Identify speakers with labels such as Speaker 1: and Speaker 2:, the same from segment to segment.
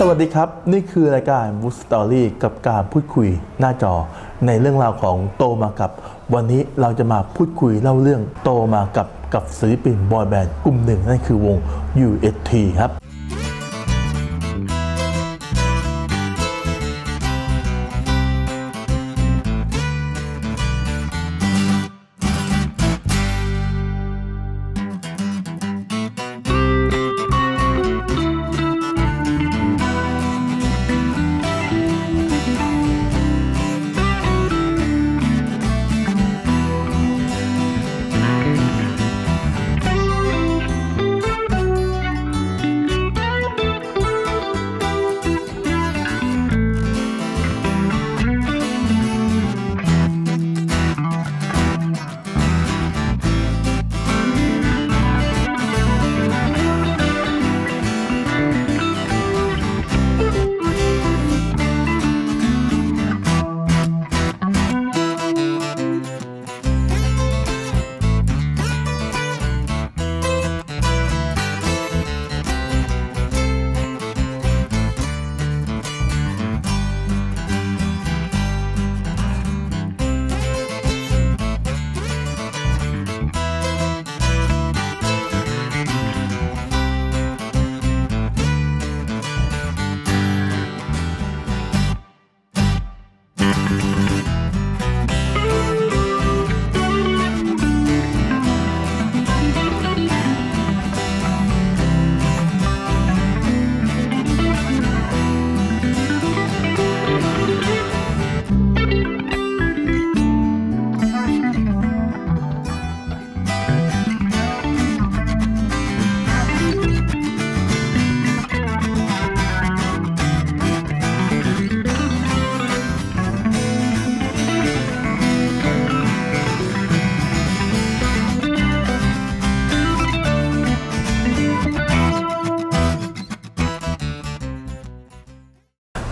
Speaker 1: สวัสดีครับ นี่คือรายการ w o o d Story กับการพูดคุยหน้าจอ ในเรื่องราวของโตมากับ วันนี้เราจะมาพูดคุยเล่าเรื่องโตมากับกับศิลปินบอยแบนด์กลุ่มหนึ่งนั่นคือวง UST ครับ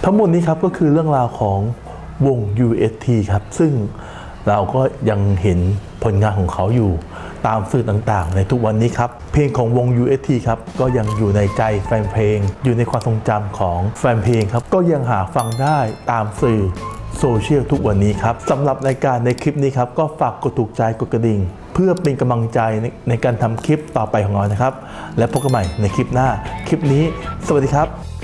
Speaker 1: ทั้งหมดนี้ครับก็คือเรื่องราวของวง UST ครับ ซึ่งเราก็ยังเห็นผลงานของเขาอยู่ตามสื่อต่างๆ ในทุกวันนี้ครับ เพลงของวง UST ครับ ก็ยังอยู่ในใจแฟนเพลง อยู่ในความทรงจำของแฟนเพลงครับ ก็ยังหาฟังได้ตามสื่อโซเชียลทุกวันนี้ครับสำหรับรายการในคลิปนี้ครับ ก็ฝากกดถูกใจกดกระดิ่ง เพื่อเป็นกำลังใจในในการทำคลิปต่อไปของเรานะครับ และพบกันใหม่ในคลิปหน้า คลิปนี้ สวัสดีครับ